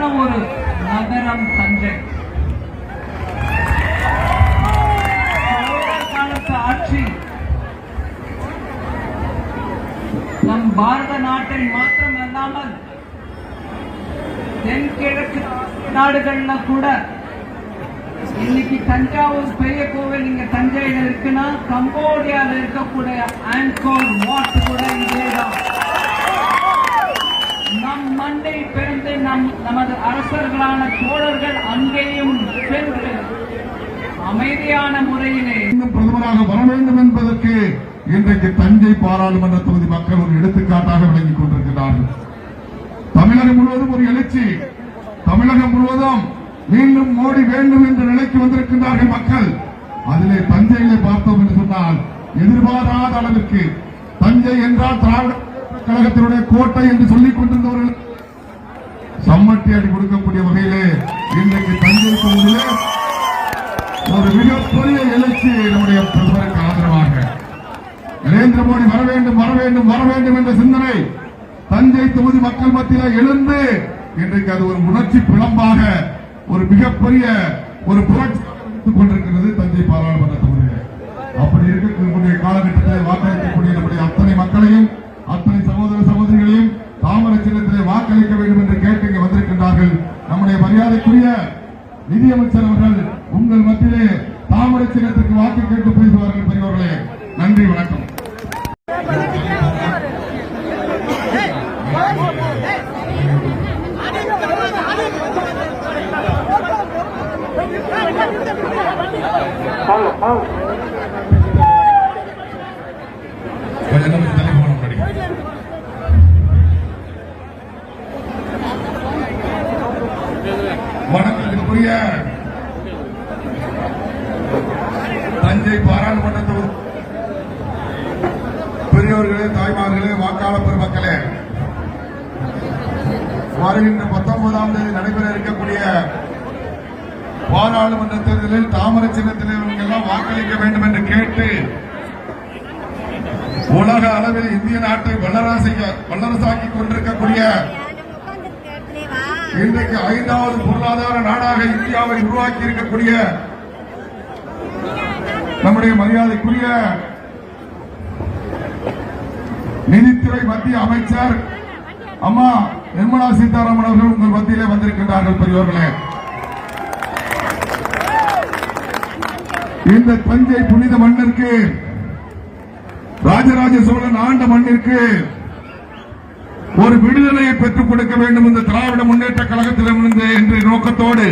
அழகான ஒரு நகரம் தஞ்சை. காலத்து ஆட்சி. நம் பாரத நாட்டை மாத்திரம் அல்லாமல் தென்கிழக்கு நாடுகள்ல கூட இன்னைக்கு தஞ்சாவூர் பெரிய கோவில் இங்க தஞ்சையில இருக்குன்னா கம்போடியால இருக்கக்கூடிய ஆங்கோர் வாட் கூட இதேதான். ஆண்டை பிறந்து நம் நமது அரசர்களான தோழர்கள் அங்கேயும் சென்று அமைதியான முறையிலே இன்னும் பிரதமராக வர வேண்டும் என்பதற்கு இன்றைக்கு தஞ்சை பாராளுமன்ற தொகுதி மக்கள் ஒரு எடுத்துக்காட்டாக விளங்கிக் கொண்டிருக்கிறார்கள். தமிழகம் முழுவதும் ஒரு எழுச்சி. தமிழகம் முழுவதும் மீண்டும் மோடி வேண்டும் என்ற நிலைக்கு வந்திருக்கின்றார்கள் மக்கள். அதிலே தஞ்சையிலே பார்த்தோம் என்று சொன்னால் எதிர்பாராத அளவிற்கு தஞ்சை என்றால் திராவிட கழகத்தினுடைய கோட்டை என்று சொல்லிக் கொண்டிருந்தவர்கள் சம்மட்டி அடி கொடுக்கக்கூடிய வகையிலே இன்றைக்கு தஞ்சை ஒரு மிகப்பெரிய எழுச்சி நம்முடைய பிரதமருக்கு ஆதரவாக. நரேந்திர மோடி வர வேண்டும் வர வேண்டும் வர வேண்டும் என்ற சிந்தனை தஞ்சை தொகுதி மக்கள் மத்தியில் எழுந்து இன்றைக்கு அது ஒரு உணர்ச்சி பிளம்பாக ஒரு மிகப்பெரிய ஒரு புரட்சியாக கொண்டிருக்கிறது தஞ்சை பாராளுமன்ற மரியாதைக்குரிய நிதியமைச்சர் அவர்கள் உங்கள் மத்தியிலே தாமரை சின்னத்திற்கு வாக்கு கேட்டு பேசுவார்கள் பெரியவர்களே. நன்றி வணக்கம். கொஞ்சம் பாராளுமன்ற பெரியவர்களே தாய்மார்களே வாக்காளர் பெருமக்களே வருகின்ற பத்தொன்பதாம் தேதி நடைபெற இருக்கக்கூடிய பாராளுமன்ற தேர்தலில் தாமரை சின்னத்தில் எல்லாம் வாக்களிக்க வேண்டும் என்று கேட்டு உலக அளவில் இந்திய நாட்டை வல்லரசை வல்லரசாக்கி கொண்டிருக்கக்கூடிய இன்றைக்கு ஐந்தாவது பொருளாதார நாடாக இந்தியாவை உருவாக்கி இருக்கக்கூடிய நம்முடைய மரியாதைக்குரிய நிதித்துறை மத்திய அமைச்சர் அம்மா நிர்மலா சீதாராமன் அவர்கள் உங்கள் மத்தியிலே வந்திருக்கின்றார்கள் பெரியவர்களே இந்த தஞ்சை புனித மண்ணிற்கு ராஜராஜ சோழன் ஆண்ட மண்ணிற்கு ஒரு விடுதலையை பெற்றுக் கொடுக்க வேண்டும் இந்த திராவிட முன்னேற்ற கழகத்திலிருந்து என்ற நோக்கத்தோடு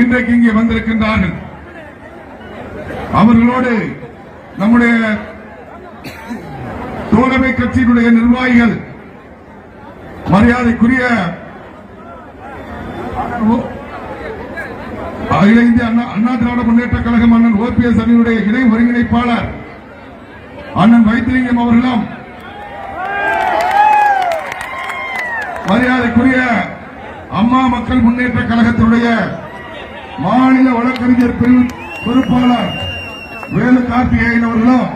இன்றைக்கு இங்கே வந்திருக்கின்றார்கள். அவர்களோடு நம்முடைய தோழமை கட்சியினுடைய நிர்வாகிகள் மரியாதைக்குரிய அகில இந்திய அண்ணா திராவிட முன்னேற்ற கழகம் அண்ணன் ஓபிஎஸ் அணியினுடைய இணை ஒருங்கிணைப்பாளர் அண்ணன் வைத்திலிங்கம் அவர்களும் மரியாதைக்குரிய அம்மா மக்கள் முன்னேற்ற கழகத்தினுடைய மாநில வழக்கறிஞர் பொறுப்பாளர் வேலு கார்த்திகேயன் அவர்களும்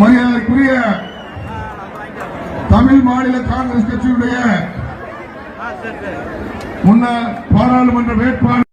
மரியாதைக்குரிய தமிழ் மாநில காங்கிரஸ் கட்சியுடைய முன்னாள் பாராளுமன்ற வேட்பாளர்